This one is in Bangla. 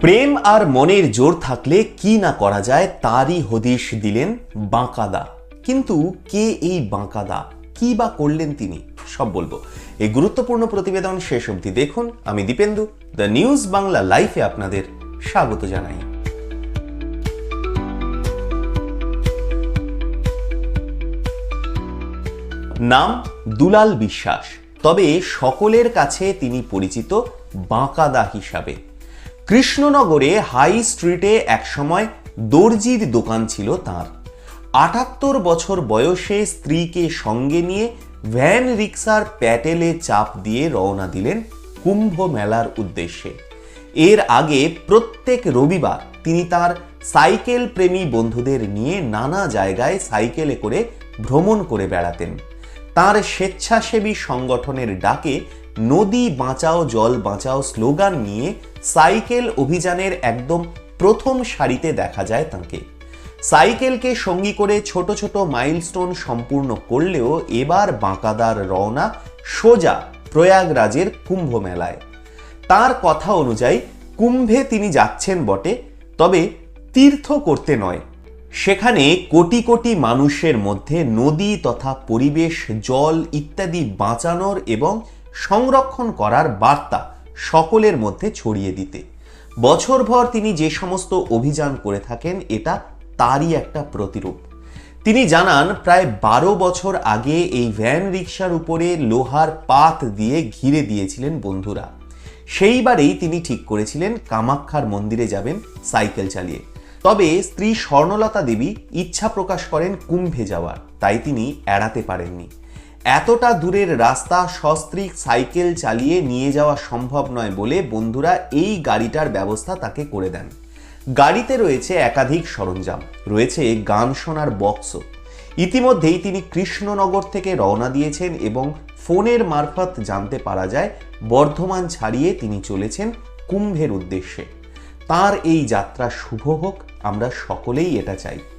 প্রেম আর মনের জোর থাকলে কি না করা যায় তারই হদিশ দিলেন বাঁকাদা। কিন্তু কে এই বাঁকাদা? কি বা করলেন তিনি? সব বলব। এই গুরুত্বপূর্ণ প্রতিবেদন শেষ অবধি দেখুন। আমি দীপেন্দু, দ্য নিউজ বাংলা লাইফে আপনাদের স্বাগত জানাই। নাম দুলাল বিশ্বাস। তবে সকলের কাছে তিনি পরিচিত বাঁকাদা হিসাবে। কৃষ্ণনগরে হাই স্ট্রিটে একসময় দর্জির দোকান ছিল তার। আটাত্তর বছর বয়সে স্ত্রীকে সঙ্গে নিয়ে ভ্যান রিক্সার প্যাটেলে চাপ দিয়ে রওনা দিলেন কুম্ভ মেলার উদ্দেশ্যে। এর আগে প্রত্যেক রবিবার তিনি তার সাইকেল প্রেমী বন্ধুদের নিয়ে নানা জায়গায় সাইকেলে করে ভ্রমণ করে বেড়াতেন। তার স্বেচ্ছাসেবী সংগঠনের ডাকে নদী বাঁচাও, জল বাঁচাও স্লোগান নিয়ে সাইকেল অভিযানের একদম প্রথম সারিতে দেখা যায় তাকে। সাইকেলকে সঙ্গী করে ছোট ছোট মাইলস্টোন সম্পূর্ণ করলেও এবার বাঁকাদার রওনা সোজা প্রয়াগরাজের কুম্ভ মেলায় তার কথা অনুযায়ী কুম্ভে তিনি যাচ্ছেন বটে, তবে তীর্থ করতে নয়। সেখানে কোটি কোটি মানুষের মধ্যে নদী তথা পরিবেশ, জল ইত্যাদি বাঁচানোর এবং সংরক্ষণ করার বার্তা সকলের মধ্যে ছড়িয়ে দিতে। বছরভর তিনি যে সমস্ত অভিযান করে থাকেন, এটা তারই একটা প্রতিরূপ। তিনি জানান, প্রায় বারো বছর আগে এই ভ্যান রিক্সার উপরে লোহার পাত দিয়ে ঘিরে দিয়েছিলেন বন্ধুরা। সেইবারেই তিনি ঠিক করেছিলেন কামাক্ষার মন্দিরে যাবেন সাইকেল চালিয়ে। তবে স্ত্রী স্বর্ণলতা দেবী ইচ্ছা প্রকাশ করেন কুম্ভে যাওয়ার, তাই তিনি এড়াতে পারেননি। এতটা দূরের রাস্তা সস্ত্রীক সাইকেল চালিয়ে নিয়ে যাওয়া সম্ভব নয় বলে বন্ধুরা এই গাড়িটার ব্যবস্থা তাকে করে দেন। গাড়িতে রয়েছে একাধিক সরঞ্জাম, রয়েছে গান শোনার বক্সও। ইতিমধ্যেই তিনি কৃষ্ণনগর থেকে রওনা দিয়েছেন এবং ফোনের মারফত জানতে পারা যায়, বর্ধমান ছাড়িয়ে তিনি চলেছেন কুম্ভের উদ্দেশ্যে। তার এই যাত্রা শুভ হোক, আমরা সকলেই এটা চাই।